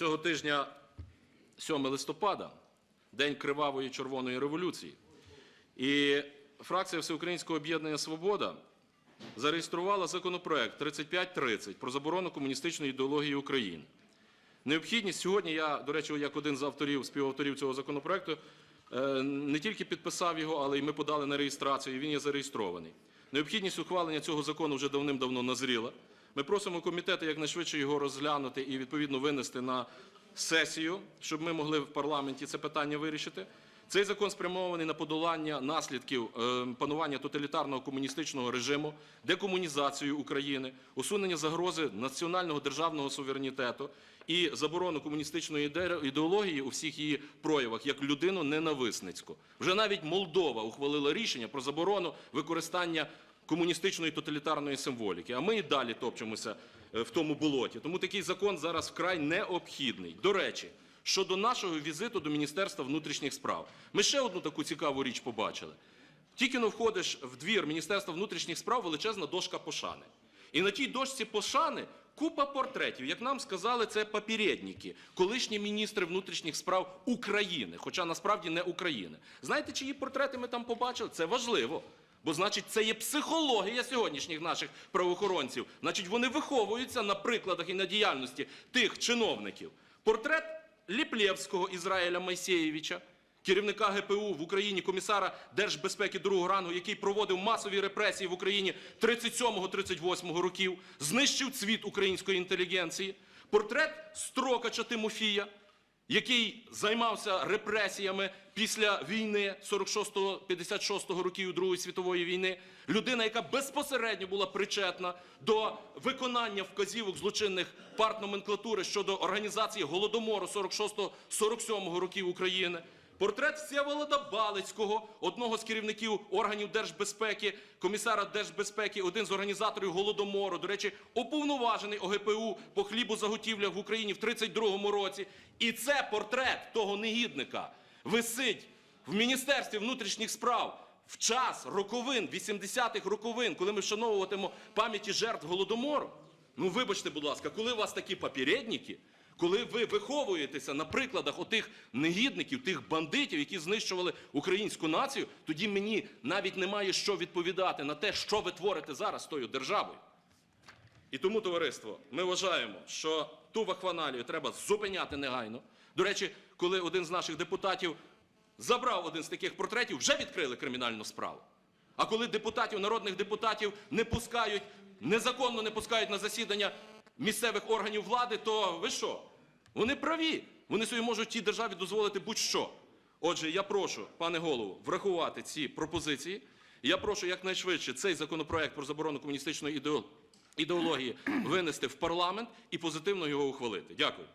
Цього тижня, 7 листопада, День Кривавої Червоної революції. І фракція Всеукраїнського об'єднання Свобода зареєструвала законопроект 3530 про заборону комуністичної ідеології України. Необхідність сьогодні, я, до речі, як один з авторів, співавторів цього законопроекту, е, не тільки підписав його, але й ми подали на реєстрацію, і він є зареєстрований. Необхідність ухвалення цього закону вже давним-давно назріла. Ми просимо комітети якнайшвидше його розглянути і відповідно винести на сесію, щоб ми могли в парламенті це питання вирішити. Цей закон спрямований на подолання наслідків е, панування тоталітарного комуністичного режиму, декомунізацію України, усунення загрози національного державного суверенітету і заборону комуністичної ідеології у всіх її проявах як людину ненависницьку. Вже навіть Молдова ухвалила рішення про заборону використання комуністичної тоталітарної символіки. А ми і далі топчемося е, в тому болоті. Тому такий закон зараз вкрай необхідний. До речі, щодо нашого візиту до Міністерства внутрішніх справ, ми ще одну таку цікаву річ побачили. Тільки но входиш в двір Міністерства внутрішніх справ величезна дошка пошани. І на тій дошці пошани купа портретів. Як нам сказали, це папірєдніки, колишні міністри внутрішніх справ України, хоча насправді не України. Знаєте, чиї портрети ми там побачили? Це важливо. Бо, значить, це є психологія сьогоднішніх наших правоохоронців. Значить, вони виховуються на прикладах і на діяльності тих чиновників. Портрет Ліплєвського Ізраїля Майсєєвича, керівника ГПУ в Україні, комісара Держбезпеки другого рангу, який проводив масові репресії в Україні 37-38 років, знищив цвіт української інтелігенції. Портрет Строкача Тимофія, який займався репресіями після війни 46-56 років Другої світової війни, людина, яка безпосередньо була причетна до виконання вказівок злочинних партноменклатури щодо організації голодомору 46-47 років України. Портрет Всеволода Балицького, одного з керівників органів держбезпеки, комісара держбезпеки, один з організаторів голодомору, до речі, уповноважений ОГПУ по хлібу заготівлях в Україні в 32-му році. І це портрет того негідника висить в Міністерстві внутрішніх справ в час роковин, 80-х роковин, коли ми вшановуватимемо пам'яті жертв голодомору. Ну, вибачте, будь ласка, коли у вас такі попередники, коли ви виховуєтеся на прикладах отих негідників, тих бандитів, які знищували українську націю, тоді мені навіть немає що відповідати на те, що ви творите зараз тою державою. І тому, товариство, ми вважаємо, що ту вахваналію треба зупиняти негайно. До речі, коли один з наших депутатів забрав один з таких портретів, вже відкрили кримінальну справу. А коли депутатів, народних депутатів не пускають, незаконно не пускають на засідання місцевих органів влади, то ви що? Вони праві. Вони собі можуть тій державі дозволити будь-що. Отже, я прошу, пане голову, врахувати ці пропозиції. Я прошу якнайшвидше цей законопроект про заборону комуністичної ідеології винести в парламент і позитивно його ухвалити. Дякую.